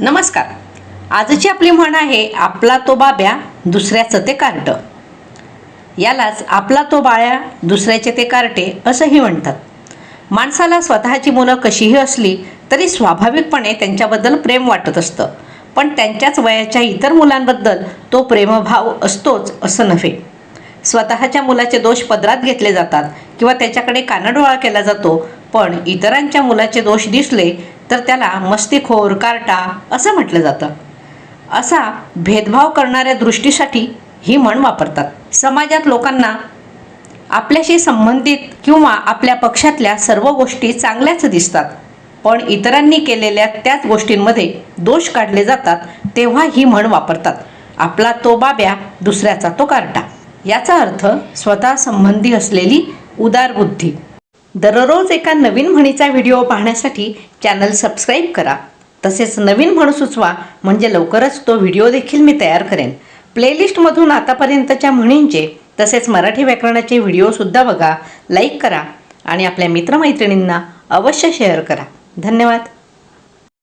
नमस्कार. आजची आपली म्हण आहे आपला तो बाब्या दुसऱ्याचं ते कार्ट. यालाच आपला तो बाळ्या दुसऱ्याचे ते कार्टे असंही म्हणतात. माणसाला स्वतःची मुलं कशीही असली तरी स्वाभाविकपणे त्यांच्याबद्दल प्रेम वाटत असतं. पण त्यांच्याच वयाच्या इतर मुलांबद्दल तो प्रेमभाव असतोच असं नव्हे. स्वतःच्या मुलाचे दोष पदरात घेतले जातात किंवा त्याच्याकडे कानडोळा केला जातो पण इतरांच्या मुलाचे दोष दिसले तर त्याला मस्तीखोर कार्टा असं म्हटलं जातं. असा भेदभाव करणाऱ्या दृष्टीसाठी ही म्हण वापरतात. समाजात लोकांना आपल्याशी संबंधित किंवा आपल्या पक्षातल्या सर्व गोष्टी चांगल्याच दिसतात. पण इतरांनी केलेल्या त्याच गोष्टींमध्ये दोष काढले जातात तेव्हा ही म्हण वापरतात. आपला तो बाब्या दुसऱ्याचा तो कार्टा. याचा अर्थ स्वतः संबंधी असलेली उदारबुद्धी दररोज एका नवीन म्हणीचा व्हिडिओ पाहण्यासाठी चॅनल सबस्क्राईब करा. तसेच नवीन म्हण सुचवा म्हणजे लवकरच तो व्हिडिओ देखील मी तयार करेन. प्लेलिस्टमधून आतापर्यंतच्या म्हणींचे तसेच मराठी व्याकरणाचे व्हिडिओसुद्धा बघा लाईक करा आणि आपल्या मित्रमैत्रिणींना अवश्य शेअर करा. धन्यवाद.